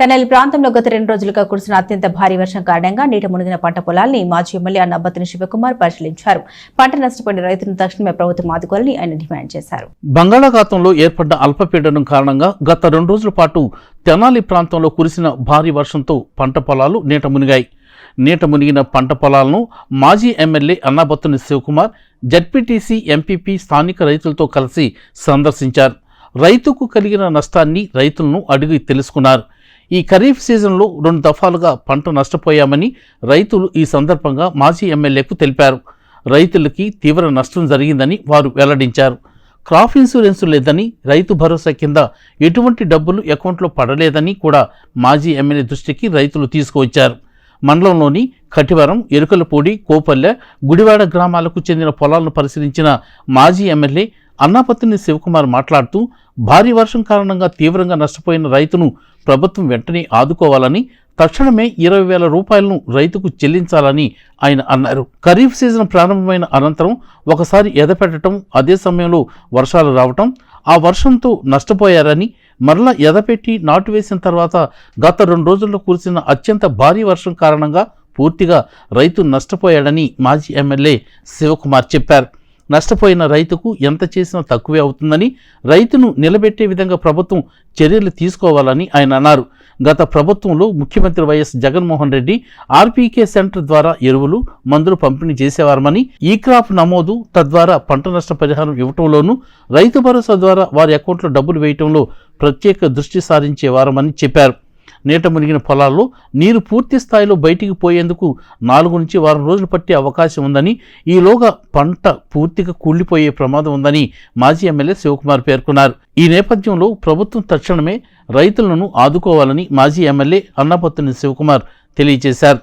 తెనాలి ప్రాంతంలో గత రెండు రోజులుగా కురిసిన అత్యంత భారీ వర్షం కారణంగా నీట మునిగిన పంట పొలాల్ని మాజీ ఎమ్మెల్యే అన్నబత్తిని శివకుమార్ పరిశీలించారు. పంట నష్టపోయిన రైతులను తక్షణమే ప్రభుత్వం ఆదుకోవాలని ఆయన డిమాండ్ చేశారు. బంగాళాఖాతంలో ఏర్పడ్డ అల్పపీడనం కారణంగా గత రెండు రోజుల పాటు తెనాలి ప్రాంతంలో కురిసిన భారీ వర్షంతో పంట పొలాలు నీట మునిగాయి. నీట మునిగిన పంట పొలాలను మాజీ MLA Annabathuni Sivakumar ZPTC MPP స్థానిక రైతులతో కలిసి సందర్శించారు. రైతుకు కలిగిన నష్టాన్ని రైతులను అడిగి తెలుసుకున్నారు. ఈ ఖరీఫ్ సీజన్లో రెండు దఫాలుగా పంట నష్టపోయామని రైతులు ఈ సందర్భంగా మాజీ ఎమ్మెల్యేకు తెలిపారు. రైతులకి తీవ్ర నష్టం జరిగిందని వారు వెల్లడించారు. క్రాప్ ఇన్సూరెన్స్ లేదని రైతు భరోసా కింద ఎటువంటి డబ్బులు అకౌంట్లో పడలేదని కూడా మాజీ ఎమ్మెల్యే దృష్టికి రైతులు తీసుకువచ్చారు. మండలంలోని కటివరం ఎరుకలపూడి కోపల్లె గుడివాడ గ్రామాలకు చెందిన పొలాలను పరిశీలించిన మాజీ ఎమ్మెల్యే అన్నాపత్తిని శివకుమార్ మాట్లాడుతూ భారీ వర్షం కారణంగా తీవ్రంగా నష్టపోయిన రైతును ప్రభుత్వం వెంటనే ఆదుకోవాలని తక్షణమే ఇరవై వేల రూపాయలను రైతుకు చెల్లించాలని ఆయన అన్నారు. ఖరీఫ్ సీజన్ ప్రారంభమైన అనంతరం ఒకసారి ఎదపెట్టడం అదే సమయంలో వర్షాలు రావటం ఆ వర్షంతో నష్టపోయారని మరలా ఎదపెట్టి నాటు వేసిన తర్వాత గత రెండు రోజుల్లో కురిసిన అత్యంత భారీ వర్షం కారణంగా పూర్తిగా రైతు నష్టపోయాడని మాజీ ఎమ్మెల్యే శివకుమార్ చెప్పారు. నష్టపోయిన రైతుకు ఎంత చేసినా తక్కువే అవుతుందని రైతును నిలబెట్టే విధంగా ప్రభుత్వం చర్యలు తీసుకోవాలని ఆయన అన్నారు. గత ప్రభుత్వంలో ముఖ్యమంత్రి YS Jaganmohan Reddy RPK centre ద్వారా ఎరువులు మందులు పంపిణీ చేసేవారమని ఈ క్రాప్ నమోదు తద్వారా పంట నష్ట పరిహారం ఇవ్వటంలోనూ రైతు భరోసా ద్వారా వారి అకౌంట్లో డబ్బులు వేయటంలో ప్రత్యేక దృష్టి సారించేవారమని చెప్పారు. నీట మునిగిన పొలాల్లో నీరు పూర్తి స్థాయిలో బయటికి పోయేందుకు నాలుగు నుంచి వారం రోజులు పట్టే అవకాశం ఉందని ఈలోగా పంట పూర్తిగా కూలిపోయే ప్రమాదం ఉందని మాజీ ఎమ్మెల్యే శివకుమార్ పేర్కొన్నారు. ఈ నేపథ్యంలో ప్రభుత్వం తక్షణమే రైతులను ఆదుకోవాలని మాజీ ఎమ్మెల్యే అన్నపత్తుని శివకుమార్ తెలియజేశారు.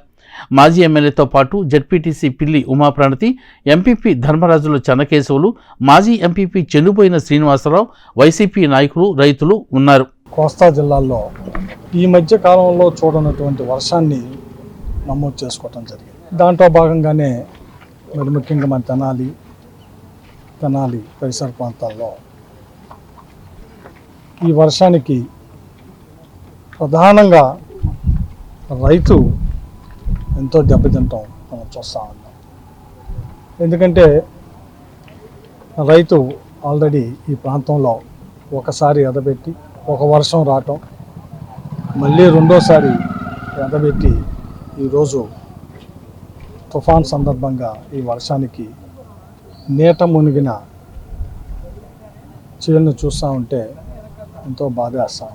మాజీ ఎమ్మెల్యేతో పాటు జడ్పీటీసీ పిల్లి ఉమాప్రాణతి ఎంపీపీ ధర్మరాజుల చెన్నకేశవులు మాజీ ఎంపీపీ చెన్నుబోయిన శ్రీనివాసరావు వైసీపీ నాయకులు రైతులు ఉన్నారు. కోస్తా జిల్లాల్లో ఈ మధ్య కాలంలో చూడనటువంటి వర్షాన్ని నమోదు చేసుకోవటం జరిగింది. దాంట్లో భాగంగానే మరి ముఖ్యంగా మన తెనాలి తెనాలి పరిసర ప్రాంతాల్లో ఈ వర్షానికి ప్రధానంగా రైతు ఎంతో దెబ్బతింటాం మనం చూస్తూ ఉన్నాం. ఎందుకంటే రైతు ఆల్రెడీ ఈ ప్రాంతంలో ఒకసారి ఎదబెట్టి ఒక వర్షం రావటం. మళ్ళీ రెండోసారి ఎండబెట్టి ఈరోజు తుఫాన్ సందర్భంగా ఈ వర్షానికి నీట మునిగిన చీలను చూస్తూ ఉంటే ఎంతో బాధేస్తాం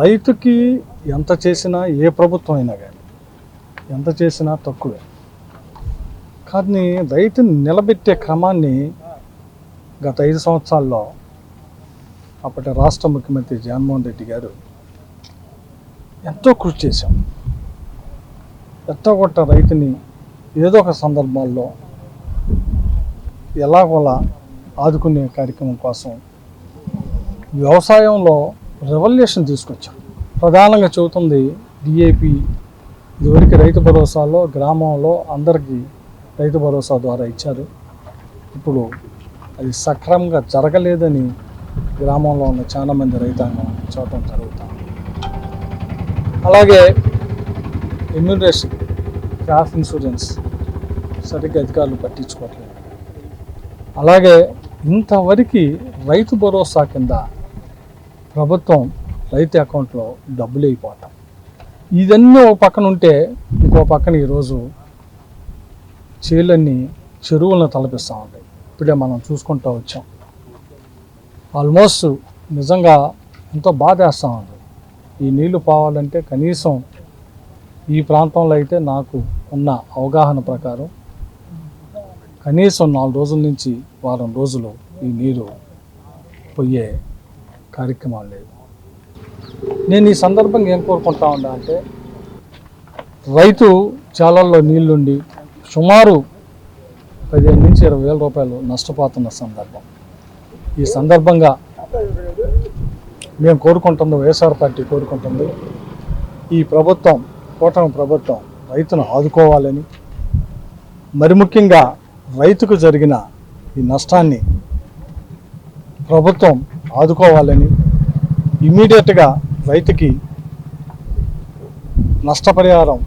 రైతుకి ఎంత చేసినా ఏ ప్రభుత్వం అయినా కానీ ఎంత చేసినా తక్కువే. కానీ రైతుని నిలబెట్టే క్రమాన్ని గత ఐదు సంవత్సరాల్లో అప్పటి రాష్ట్ర ముఖ్యమంత్రి జగన్మోహన్ రెడ్డి గారు ఎంతో కృషి చేశాం. ఎంతో కొట్ట రైతుని ఏదో ఒక సందర్భాల్లో ఎలాగోలా ఆదుకునే కార్యక్రమం కోసం వ్యవసాయంలో రెవల్యూషన్ తీసుకొచ్చాం. ప్రధానంగా చెబుతుంది డిఏపి ఇదివరకు రైతు భరోసాలో గ్రామంలో అందరికీ రైతు భరోసా ద్వారా ఇచ్చారు. ఇప్పుడు అది సక్రమంగా జరగలేదని గ్రామంలో ఉన్న చాలామంది రైతాంగం చూడటం జరుగుతుంది అలాగే ఇమ్యూనిటేషన్ క్రాప్ ఇన్సూరెన్స్ సరిగ్గా అధికారులు పట్టించుకోవట్లేదు. అలాగే ఇంతవరకు రైతు భరోసా కింద ప్రభుత్వం రైతు అకౌంట్లో డబ్బులు అయిపోవటం ఇదన్నీ ఒక పక్కన ఉంటే ఇంకో పక్కన ఈరోజు చేలన్నీ చెరువులను తలపిస్తూ ఉంటాయి ఇప్పుడే మనం చూసుకుంటూ వచ్చాం. ఆల్మోస్ట్ నిజంగా ఎంతో బాధేస్తా ఉంది ఈ నీళ్ళు పోవాలంటే కనీసం ఈ ప్రాంతంలో అయితే నాకు ఉన్న అవగాహన ప్రకారం కనీసం నాలుగు రోజుల నుంచి వారం రోజులు ఈ నీరు పోయే కార్యక్రమం లేదు నేను ఈ సందర్భంగా ఏం కోరుకుంటా ఉన్నా అంటే రైతు చాలల్లో నీళ్ళుండి సుమారు పదిహేను నుంచి ఇరవై వేల రూపాయలు నష్టపోతున్న సందర్భం. ఈ సందర్భంగా మేము కోరుకుంటుంది వైఎస్ఆర్ పార్టీ కోరుకుంటుంది. ఈ ప్రభుత్వం కూటమి ప్రభుత్వం రైతును ఆదుకోవాలని మరి ముఖ్యంగా రైతుకు జరిగిన ఈ నష్టాన్ని ప్రభుత్వం ఆదుకోవాలని ఇమీడియట్గా రైతుకి నష్టపరిహారం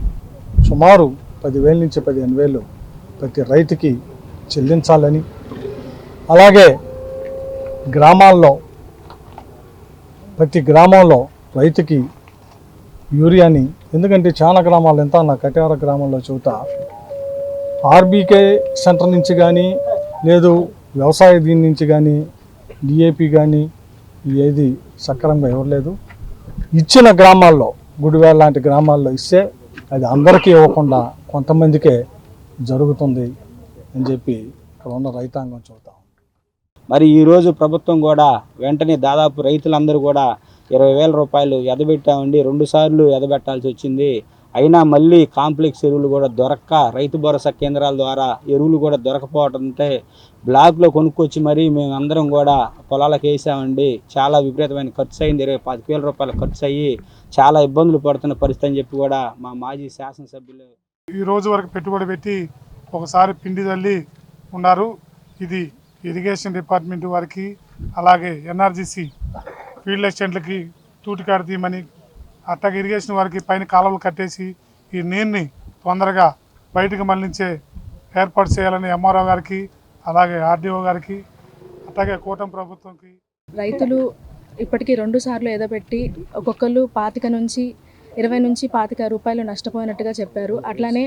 సుమారు పదివేల నుంచి పదిహేను వేలు ప్రతి రైతుకి చెల్లించాలని అలాగే గ్రామాల్లో ప్రతి గ్రామంలో రైతుకి యూరియాని ఎందుకంటే చాలా గ్రామాలు ఎంత నా కటియార గ్రామంలో చూత ఆర్బీకే సెంటర్ నుంచి కానీ లేదు వ్యవసాయ దీని నుంచి కానీ డిఏపి కానీ ఏది సక్రమంగా ఇవ్వలేదు ఇచ్చిన గ్రామాల్లో గుడివేల లాంటి గ్రామాల్లో ఇస్తే అది అందరికీ ఇవ్వకుండా కొంతమందికే జరుగుతుంది అని చెప్పి ఇక్కడ ఉన్న రైతాంగం చూద్దాం మరి ఈరోజు ప్రభుత్వం కూడా వెంటనే దాదాపు రైతులందరూ కూడా ఇరవై వేల రూపాయలు ఎదబెట్టామండి. రెండు సార్లు ఎదబెట్టాల్సి వచ్చింది. అయినా మళ్ళీ కాంప్లెక్స్ ఎరువులు కూడా దొరక్క రైతు భరోసా కేంద్రాల ద్వారా ఎరువులు కూడా దొరకపోవడంతో బ్లాక్లో కొనుక్కొచ్చి మరీ మేము అందరం కూడా పొలాలకు వేసామండి. చాలా విపరీతమైన ఖర్చు అయింది. ఇరవై పాతిక వేల రూపాయల ఖర్చు అయ్యి చాలా ఇబ్బందులు పడుతున్న పరిస్థితి అని చెప్పి కూడా మా మాజీ శాసనసభ్యులు ఈ రోజు వరకు పెట్టుబడి పెట్టి ఒకసారి పిండి తల్లి ఉన్నారు. ఇది ఇరిగేషన్ డిపార్ట్మెంట్ వారికి అలాగే ఎన్ఆర్జీసీ ఫీల్డ్ అసిస్టెంట్లకి తూటికాడు తీయమని అట్టగా ఇరిగేషన్ వారికి పైన కాలువలు కట్టేసి ఈ నీరుని తొందరగా బయటకు మళ్ళించే ఏర్పాటు చేయాలని ఎంఆర్ఓ గారికి అలాగే ఆర్డీఓ గారికి అట్లాగే కూటమి ప్రభుత్వంకి. రైతులు ఇప్పటికీ రెండు సార్లు ఎదపెట్టి ఒక్కొక్కరు పాతిక నుంచి ఇరవై నుంచి పాతిక రూపాయలు నష్టపోయినట్టుగా చెప్పారు. అట్లానే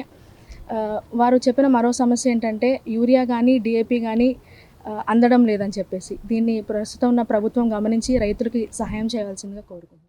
వారు చెప్పిన మరో సమస్య ఏంటంటే యూరియా కానీ డిఏపి కానీ అందడం లేదని చెప్పేసి దీన్ని ప్రస్తుతం ఉన్న ప్రభుత్వం గమనించి రైతులకి సహాయం చేయాల్సిందిగా కోరుకుంటున్నాను